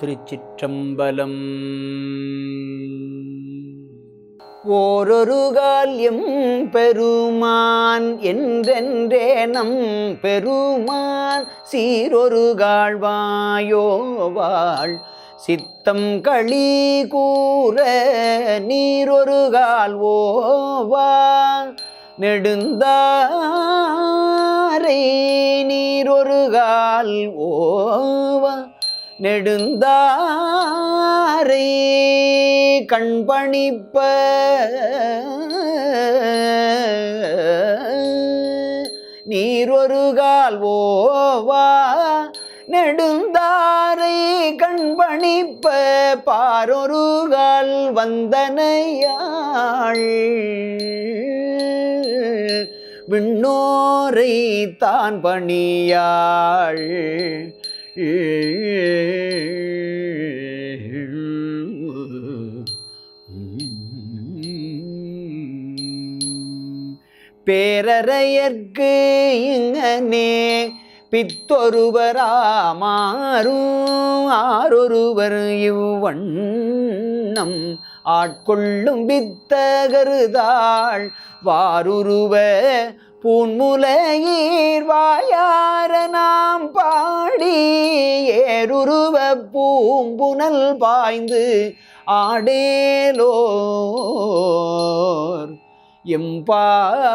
திருச்சிற்றம்பலம். ஓரொரு கால்யம் பெருமான் என்றென்றே நம் பெருமான். சீரொரு காழ்வாயோவாள் சித்தம் களி கூற நீரொரு கால் ஓவா நெடுந்தாரை நீரொரு கால் ஓவா நெடுந்தாரை கண்பணிப்ப. நீரொரு கால் ஓவா. நெடுந்தாரை கண்பணிப்ப. பாரொரு கால் வந்தனையாள். விண்ணோரை தான் பணியாள் பேரறையர்க்கு இங்கனே பித்தொருவராமாறும் ஆரொருவர் இவ்வண்ணம் ஆட்கொள்ளும் பித்தகருதாள் வாருருவ பூன்முலையீர் வாயார நாம் பாடி ஏருருவ பூம்புனல் பாய்ந்து ஆடேலோர். எம்பாவாய்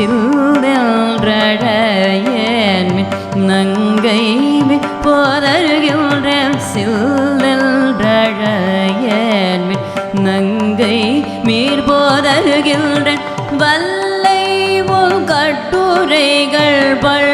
முரங்குதியோ நங்கை போதல்கின்ற சில்தல்றழையன் நங்கை மீர் போதல்கின்ற வல்லை உன் கட்டுரைகள் பழ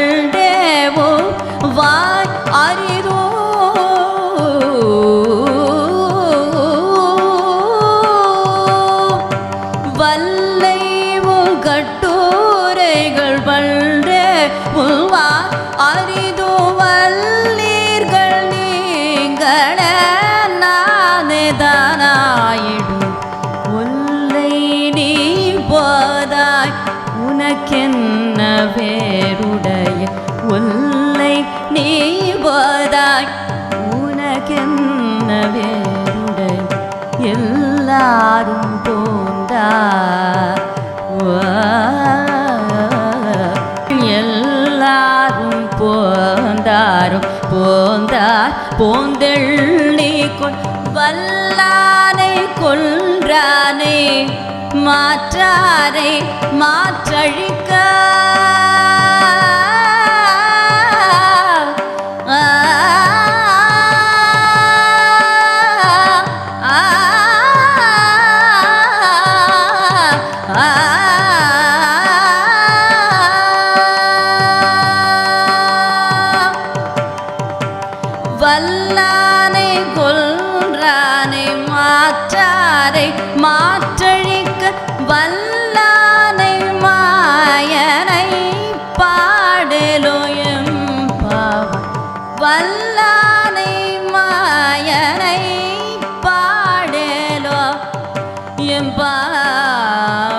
உனக்கென்ன வேருடைய உள்ளை நீ போதாய் உனக்கென்ன வேறுடைய எல்லாரும் போந்தா எல்லாரும் போந்தாரும் போந்தார் போந்தெள்ளி கொள் வல்லானை கொன்றானே. மாற்றாரை மாற்றழிக்க ஆ, வல்லானை கொல்றானை மாற்றாரை வல்லானை மாயனை பாடலோயம் பாவ வல்லானை மாயனை பாடலோ எம்பாவாய்